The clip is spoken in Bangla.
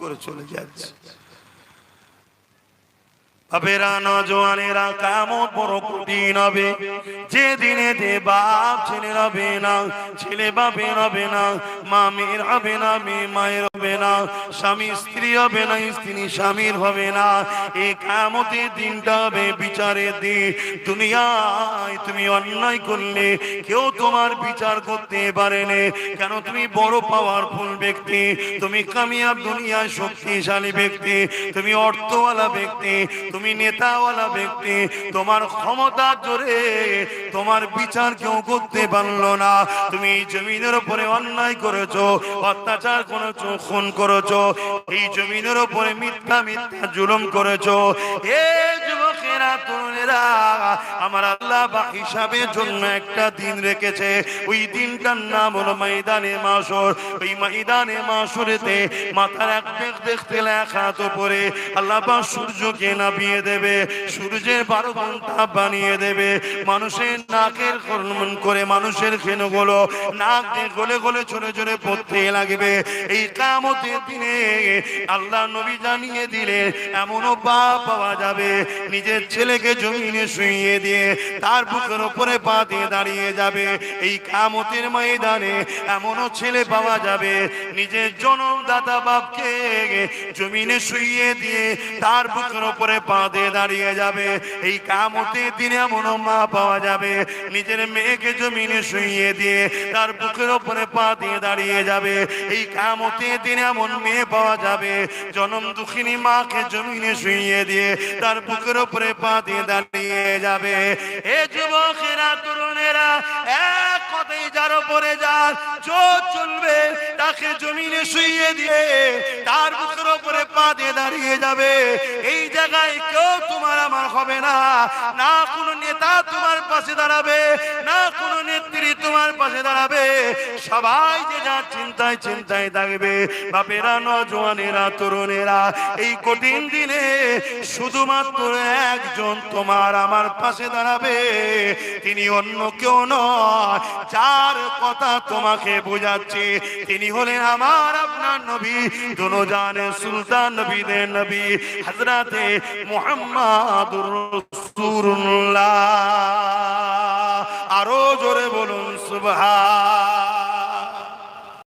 করে চলে যাচ্ছে। বাপেরা কেমন বড় যে দিনে দে বাপ ছেলে না ছেলে না হবে না, মেয়ে মায়ের হবে না, স্বামী স্ত্রী হবে না, স্ত্রী স্বামীর হবে না। এই কামতের দিনটা হবে বিচারের দিন। দুনিয়ায় তুমি অন্যায় করলে, কেউ তোমার বিচার করতে পারে কেন তুমি বড় পাওয়ারফুল ব্যক্তি? তুমি কামিয়াব দুনিয়ায় শক্তিশালী ব্যক্তি। তুমি অর্থওয়ালা ব্যক্তি। তুমি নেতাওয়ালা ব্যক্তি, তোমার ক্ষমতা জোরে, তোমার বিচার কেউ করতে পারল না। তুমি জমিনের উপরে অন্যায় করেছ, অত্যাচার করেছ, খুন করেছ, এই জমিনের উপরে মিথ্যা মিথ্যা জুলুম করেছ। এ আমার আল্লাহ বা হিসাবের জন্য একটা দিন রেখেছে। ওই দিনটার নাম হলো মাসর ওই মাসরেতে মাথার এক দেখ দেখতে লেখা তো পরে আল্লাহ বা সূর্যকে দেবে, সূর্যের বারো ঘণ্টা বানিয়ে দেবে। মানুষের নাকের কর্মন করে মানুষের নাক গলে গলে চলে চলে পড়তে লাগবে। এই কামতের দিনে আল্লাহ নবী জানিয়ে দিলে এমনও বাপ পাওয়া যাবে। নিজের ছেলেকে জমিনে শুইয়ে দিয়ে তার বুকের উপরে পা দিয়ে দাঁড়িয়ে যাবে। এই কামতের ময়দানে এমনও ছেলে পাওয়া যাবে, নিজের জনমদাতা বাপকে জমিনে শুইয়ে দিয়ে তার বুকের উপরে পা দিয়ে দাঁড়িয়ে যাবে। এই কামতের দিনে এমনও মা পাওয়া যাবে, নিজের মেয়েকে জমিনে শুইয়ে দিয়ে তার বুকের উপরে পা দিয়ে দাঁড়িয়ে যাবে। এই কামতের দিনে এমন মেয়ে পাওয়া যাবে, জনম দুঃখিনী মাকে জমিনে শুইয়ে দিয়ে তার বুকের উপরে পা দিয়ে দাঁড়িয়ে যাবে। এ যুবকেরা, তরুণেরা, এক কথাই যার উপরে যার চোখ চলবে, তাকে জমিনে শুইয়ে দিয়ে তার বুকের উপরে পা দাঁড়িয়ে যাবে। এই জায়গায় কেউ তোমার আমার হবে না। না কোনো নেতা তোমার পাশে দাঁড়াবে, না কোনো নেত্রী তোমার পাশে দাঁড়াবে। সবাই যে চিন্তায় চিন্তায় থাকবে, বাপেরা, নজওয়ানেরা, তরুণেরা, এই কঠিন দিনে শুধুমাত্র একজন তোমার আমার পাশে দাঁড়াবে। তিনি অন্য কেউ নয়, যার কথা তোমাকে বোঝাচ্ছে। তিনি হলেন আমার আপনার নবী সুলতান। নবীদের নবী হজরতে মোহাম্মদ রসুল্লাহ আরও জোরে বলুন সুবহান।